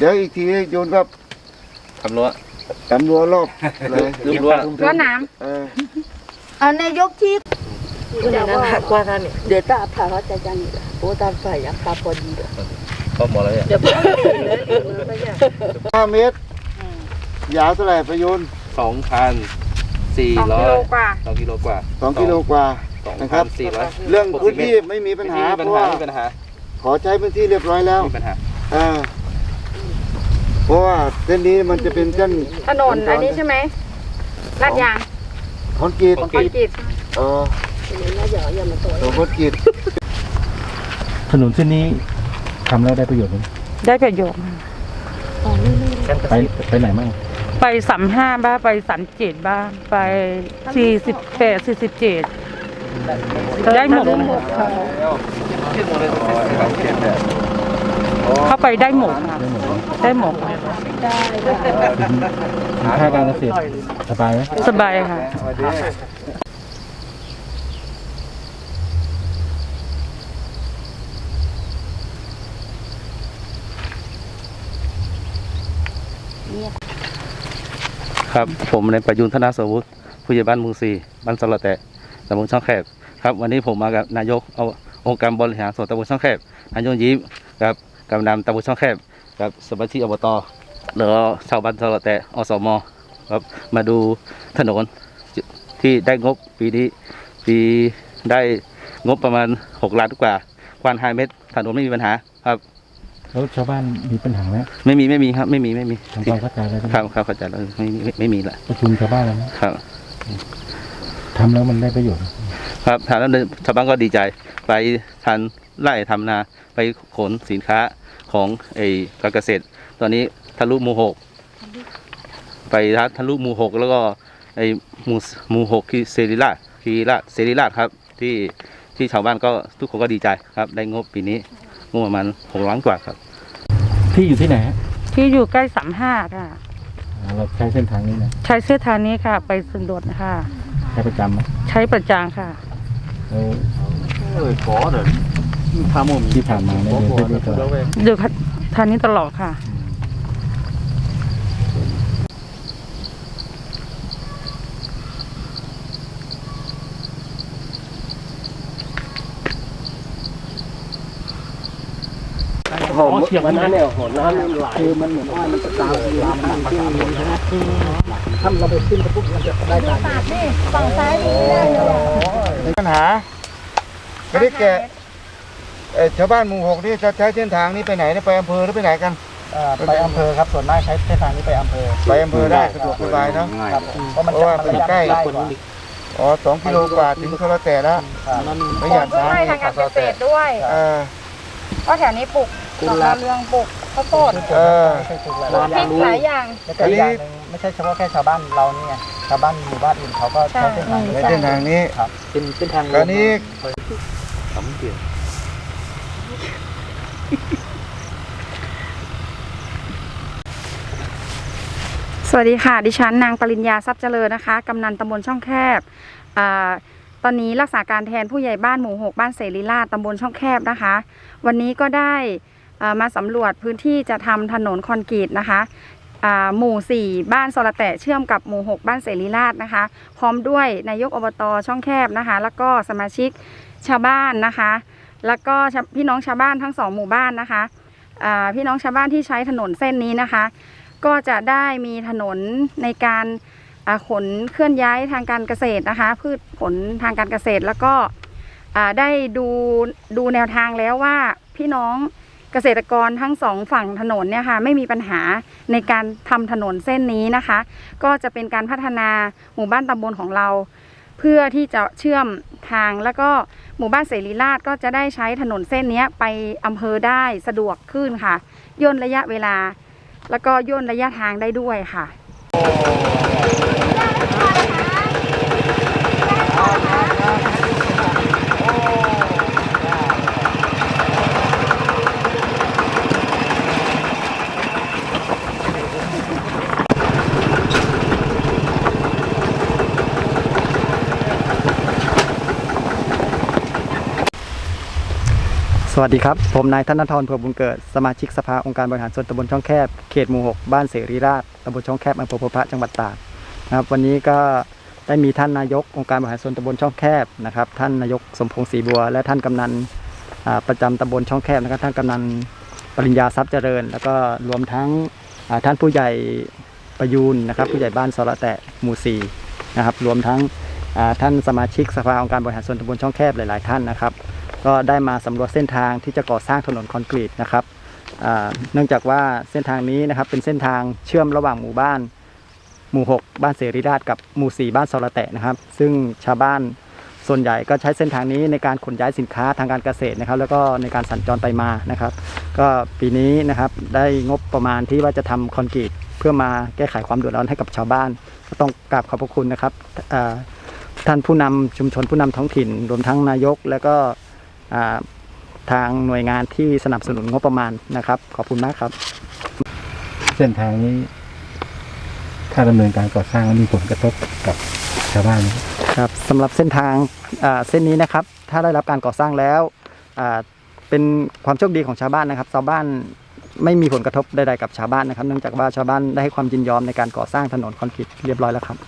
เดี๋ยวอีกทีโยนก็ทำรั้วจำรัวรอบเลยรูปรั้ว รั้วน้เออ เอานายกที่ Ina na kwa ka ni. De ta pha ha cha cha ni. Bo ta pha ya pa po di. ก็หมดแล้วเนี่ย De pa ni. ห้าเมตรยาวเท่าไหร่ประยุนสองพันสี่ำสองร้กิอโลยกว่า สองกิโลกว่าสองกิโลกว่า สองนะครัพับนสี่ร้อยเรื่องพื้นที่ไม่มีปัญหาไม่เพมีราะปัญหาว่าไม่มีปัญหาขอใช้พื้นที่เรียบร้อยแล้ว ไม่มีปัญหา เออ เพราะว่าเส้นนี้มันจะเป็นเส้นถนนอันนี้ใช่ไหมลาดยางคอนกรีตคอนคอนกรีตเออ Na ya ya ma to. ตัวคอนกรีตถนนเส้นนี้ทำแล้วได้ประโยชน์ไหมได้ประโยชน์ ไปไปไหนบ้างไปสามห้าบ้างไปสามเจ็ดบ้างไปสี่สิบแปดสี่สิบเจ็ดได้หมดค่ะเข้าไปได้หมดค่ะได้หมด ค่ะถึงค่าการเกษตรสบายไหมสบายค่ะครับผมในประยุนธนาสวุฒิผู้ใหญ่บ้านหมูซีบ้านสระแตะตำบลช่องแคบครับ วันนี้ผมมากับนายกเอาองค์การบริหารส่วนตำบลช่องแคบนายกยิ้มกับกำนันตำบลช่องแคบกับสมาชิกอบต แล้วก็ชาวบ้านสระแตะอสมครับมาดูถนนที่ได้งบปีนี้ปีได้งบประมาณ6ล้านกว่ากว้าน5เมตรถนนไม่มีปัญหาครับแล้วชาวบ้านมีปัญหาไหมไม่มีไม่มีครับ ไม่มีไม่มีทำความเข้าใจแล้วใช่ไหมครับครับเข้าใจแล้วไม่มีไม่ไม่มีละประชุมชาวบ้านแล้วนะครับทำแล้วมันได้ประโยชน์ ครับทางนั้นชาวบ้านก็ดีใจ ไปทันไร่ทำนา ไปขนสินค้าของไอ้การเกษตร ตอนนี้ ทะลุหมู่หกไปทะลุหมู่หกแล้วก็ไอ้หมู่หมู่หกที่เซริราชคีราชเซริราชครับ ที่ที่ชาวบ้านก็ทุกคนก็ดีใจครับ ได้งบปีนี้งบประมาณหกล้านกว่าครับ ที่อยู่ที่ไหนฮะที่อยู่ใกล้สามห้าค่ะอ่าเราใช้เส้นทางนี้นะใช้เส้นทางนี้ค่ะ ไปสุนดดค่ะ ใช้ประจำไหมใช้ประจางค่ะแล้วเออขอเดี๋ยวทำผมที่ผ่านมาในยเดินเส้นนี้ตลอดอยู่ทางนี้ตลอดค่ะ ผมวันนั้นเนี่ยหัวน้ำมันไหลคือมันเหมือนว่ามันจะตามลามมันที่ใช่ไหมถ้าเราไปขึ้นปุ๊บมันจะได้ตามฝั่งซ้ายนี่ได้เลยมีปัญหาไม่ได้แกะเอ่อชาวบ้านหมู่หกนี่จะใช้เส้นทางนี้ไปไหนเนี่ยไปอำเภอหรือไปไหนกันไปอำเภอครับส่วนมากใช้เส้นทางนี้ไปอำเภอไปอำเภอได้สะดวกสบายเนาะครับเพราะมันเพราะว่ามันใกล้คนนี้อ๋อสองกิโลกว่าถึงโซลาแต่แล้วไม่อยากเพื่อช้าให้ทางการเกษตรด้วยเออเพราะแถวนี้ปลูก ดอกดาวเรืองปลูกข้าวโพดเออปลูกพริกหลายอย่าง แล้วก็อีกอย่างหนึ่งไม่ใช่เฉพาะแค่ชาวบ้านเราเนี่ยชาวบ้านหมู่บ้านอื่นเขาก็ใช้เส้นทางนี้ในเส้นทางนี้ครับเป็นเป็นทางตอนนี้สวัสดีค่ะ ดิฉันนางปริญญาทรัพย์เจริญนะคะ กำนันตำบลช่องแคบอาตอนนี้รักษาการแทนผู้ใหญ่บ้านหมู่หกบ้านเสรีราชตำบลช่องแคบนะคะ วันนี้ก็ได้อ่า มาสำรวจพื้นที่จะทำถนนคอนกรีตนะคะหมู่ 4 บ้านสระแตะเชื่อมกับหมู่ 6 บ้านเสรีราชนะคะ พร้อมด้วยนายกอบตช่องแคบนะคะ แล้วก็สมาชิกชาวบ้านนะคะ แล้วก็พี่น้องชาวบ้านทั้งสองหมู่บ้านนะคะพี่น้องชาวบ้านที่ใช้ถนนเส้นนี้นะคะ ก็จะได้มีถนนในการขนเคลื่อนย้ายทางการเกษตรนะคะ พืชผลทางการเกษตรแล้วก็ได้ดูดูแนวทางแล้วว่าพี่น้อง เกษตรกรทั้งสองฝั่งถนนเนี่ยค่ะไม่มีปัญหาในการทำถนนเส้นนี้นะคะ ก็จะเป็นการพัฒนาหมู่บ้านตำบลของเรา เพื่อที่จะเชื่อมทางแล้วก็หมู่บ้านเสรีราชก็จะได้ใช้ถนนเส้นนี้ไปอำเภอได้สะดวกขึ้นค่ะ ย่นระยะเวลา แล้วก็ย่นระยะทางได้ด้วยค่ะ วัสดีครับ ผมนายธนทรเผื่อบุญเกิด สมาชิกสภาองค์การบริหารส่วนตำบลช่องแคบ เขตหมู่6บ้านเสรีราชตำบลช่องแคบอำเภอพบพระจังหวัดตากนะครับ วันนี้ก็ได้มีท่านนายกองค์การบริหารส่วนตำบลช่องแคบนะครับ ท่านนายกสมพงษ์ศรีบัว และท่านกำนันประจำตำบลช่องแคบนะครับ ท่านกำนันปริญญาทรัพย์เจริญ แล้วก็รวมทั้งท่านผู้ใหญ่ประยูนนะครับ ผู้ใหญ่บ้านสระแตะหมู่สี่นะครับ รวมทั้งท่านสมาชิกสภาองค์การบริหารส่วนตำบลช่องแคบหลาย ๆ ท่านนะครับ ก็ได้มาสำรวจเส้นทางที่จะก่อสร้างถนนคอนกรีตนะครับเนื่องจากว่าเส้นทางนี้นะครับเป็นเส้นทางเชื่อมระหว่างหมู่บ้าน หมู่ 6 บ้านเสรีราชกับหมู่ 4 บ้านสระแตะนะครับ ซึ่งชาวบ้านส่วนใหญ่ก็ใช้เส้นทางนี้ในการขนย้ายสินค้าทางการเกษตรนะครับ แล้วก็ในการสัญจรไปมานะครับ ก็ปีนี้นะครับได้งบประมาณที่ว่าจะทำคอนกรีตเพื่อมาแก้ไขความเดือดร้อนให้กับชาวบ้าน ก็ต้องกราบขอบพระคุณนะครับท่านผู้นำชุมชนผู้นำท้องถิ่น รวมทั้งนายก แล้วก็ ทางหน่วยงานที่สนับสนุนงบประมาณนะครับ ขอบคุณมากครับ เส้นทางนี้ ถ้าดำเนินการก่อสร้างแล้วมีผลกระทบกับชาวบ้านไหมครับสำหรับเส้นทางอ่าเส้นนี้นะครับ ถ้าได้รับการก่อสร้างแล้วอ่าเป็นความโชคดีของชาวบ้านนะครับ ชาวบ้านไม่มีผลกระทบใดๆกับชาวบ้านนะครับ เนื่องจากว่าชาวบ้านได้ให้ความยินยอมในการก่อสร้างถนนคอนกรีตเรียบร้อยแล้วครับ